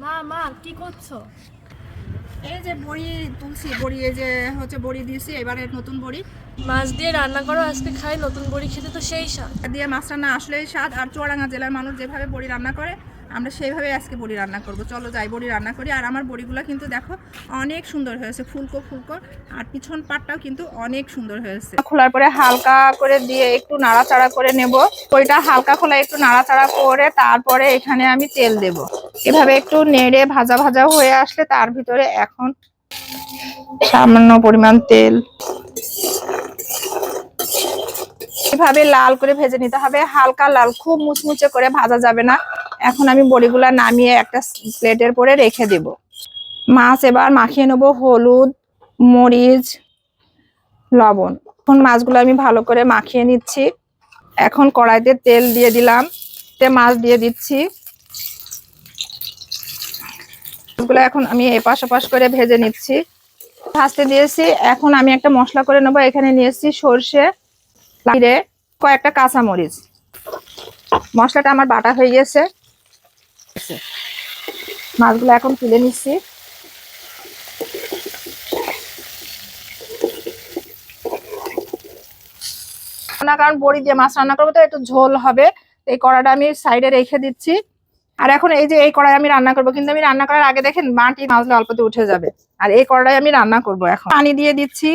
মা মা কি করছ? এই যে বড়ি তুলছি বড়ি এই যে হচ্ছে বড়ি দিয়েছি এবারে নতুন বড়ি। মাছ দিয়ে রান্না করো আজকে খাই নতুন বড়ি খেতে তো সেই স্বাদ। দিয়ে মাছ রান্না আসলেই স্বাদ আর চুয়াডাঙ্গা জেলার মানুষ যেভাবে বড়ি রান্না করে আমরা সেইভাবে আজকে বড়ি রান্না করব। চলো যাই বড়ি রান্না করি আর আমার বড়িগুলো কিন্তু দেখো অনেক সুন্দর হয়েছে ফুলকো ফুলকো আর পিছন পাটটাও কিন্তু অনেক সুন্দর হয়েছে। খোলার পরে হালকা করে দিয়ে একটু নাড়াচাড়া করে নেব। বড়িটা হালকা খোলা একটু নাড়াচাড়া করে তারপরে এখানে আমি তেল দেব। এভাবে একটু নেড়ে ভাজা ভাজা হয়ে আসলে তার ভিতরে এখন সামান্য পরিমাণ তেল। এভাবে লাল করে ভেজে নিতে হবে। হালকা লাল, খুব মুচমুচে করে ভাজা যাবে না। এখন আমি বড়িগুলা নামিয়ে একটা প্লেটের পরে রেখে দেব। মাছ এবার মাখিয়ে নেব হলুদ, মরিচ, লবণ। এখন মাছগুলো আমি ভালো করে মাখিয়ে নিচ্ছি। এখন কড়াইতে তেল দিয়ে দিলাম। তে মাছ দিয়ে দিচ্ছি। মাছগুলো এখন আমি এপাশ ওপাশ করে ভেজে নিচ্ছি। ভাজতে দিয়েছি। এখন আমি একটা মশলা করে নেব। এখানে নিয়েছি সর্ষে, জিরে, কয়েকটা কাঁচামরিচ। মশলাটা আমার বাটা হয়ে গেছে। মাছগুলো এখন তুলে নিচ্ছি। কারণ বড়ি দিয়ে মাছ রান্না করব, তো একটু ঝোল হবে। এই কড়াটা আমি সাইডে রেখে দিচ্ছি। আর এখন এই যে এই কড়াই আমি রান্না করব, কিন্তু আমি রান্না করার আগে দেখেন মাটি মাছলে অল্পতে উঠে যাবে। আর এই কড়াই আমি রান্না করব এখন। পানি দিয়ে দিচ্ছি।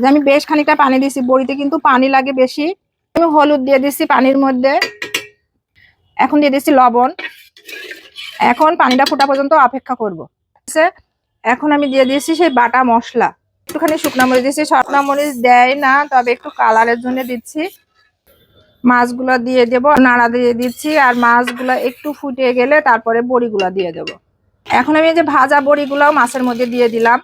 যে আমি বেশ খানিকটা পানি দিছি বড়িতে কিন্তু পানি লাগে বেশি। আমি হলুদ দিয়ে দিচ্ছি পানির মধ্যে। এখন দিয়ে দিচ্ছি লবণ। এখন পানিটা ফোটা পর্যন্ত অপেক্ষা করব। এখন আমি দিয়ে দিয়েছি সেই বাটা মশলা। একটুখানি শুকনা মরিচ দিচ্ছি শুকনা মরিচ দেয় না, তবে একটু কালারের জন্য দিচ্ছি। মাছগুলো দিয়ে দেব, নাড়া দিয়ে দিচ্ছি, আর মাছগুলো একটু ফুটে গেলে তারপরে বড়িগুলো দিয়ে দেব। এখন আমি যে ভাজা বড়িগুলো মাছের মধ্যে দিয়ে দিলাম।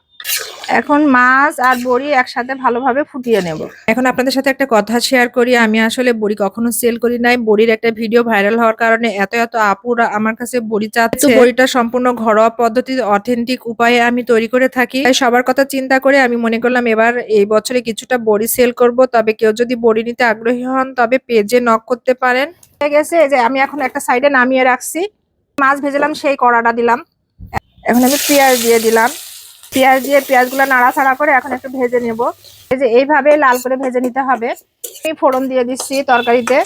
এখন মাছ আর বড়ি একসাথে ভালোভাবে ফুটিয়ে নেব। এখন আপনাদের সাথে একটা কথা শেয়ার করি। আমি আসলে বড়ি কখনো সেল করি নাই। বড়ির একটা ভিডিও ভাইরাল হওয়ার কারণে এত এত আপুরা আমার কাছে বড়ি চাচ্ছে। বড়িটা সম্পূর্ণ ঘরোয়া পদ্ধতিতে অথেন্টিক উপায়ে আমি তৈরি করে থাকি। তাই সবার কথা চিন্তা করে আমি মনে করলাম এবার এই বছরে কিছুটা বড়ি সেল করব। তবে কেউ যদি বড়ি নিতে আগ্রহী হন তবে পেজে নক করতে পারেন। হয়ে গেছে যে আমি এখন একটা সাইডে নামিয়ে রাখছি। মাছ ভেজেলাম সেই কড়াটা দিলাম। এখন আমি পেঁয়াজ দিয়ে দিলাম। পেঁয়াজ দিয়ে পেঁয়াজগুলো নাড়াচাড়া করে এখন একটু ভেজে নেব। এই যে এইভাবে লাল করে ভেজে নিতে হবে। আমি ফোড়ন দিয়ে দিচ্ছি তরকারিতে।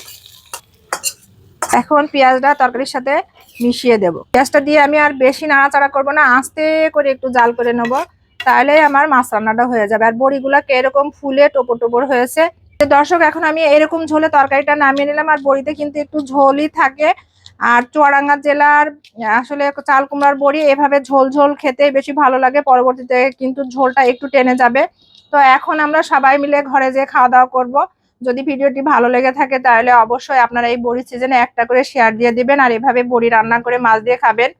এখন পেঁয়াজটা তরকারির সাথে মিশিয়ে দেব। পেঁয়াজটা দিয়ে আমি আর বেশি নাড়াচাড়া করব না, আস্তে করে একটু জাল করে নেব। তাহলে আমার মাছ রান্নাটা হয়ে যাবে। আর বড়িগুলা এরকম ফুলে টোপর টোপর হয়েছে। দর্শক, এখন আমি এরকম ঝোলে তরকারিটা নামিয়ে নিলাম। আর বড়িতে কিন্তু একটু ঝোলই থাকে। আর চুয়াডাঙ্গা জেলার, আসলে চাল কুমড়ার বড়ি এভাবে ঝোল ঝোল খেতে বেশি ভালো লাগে, পরবর্তীতে কিন্তু ঝোলটা একটু টেনে যাবে। তো এখন আমরা সবাই মিলে ঘরে যেয়ে খাওয়া দাওয়া করব। যদি ভিডিওটি ভালো লেগে থাকে তাহলে অবশ্যই আপনারা এই বড়ি সিজনে একটা করে শেয়ার দিয়ে দিবেন আর এভাবে বড়ি রান্না করে মাছ দিয়ে খাবেন।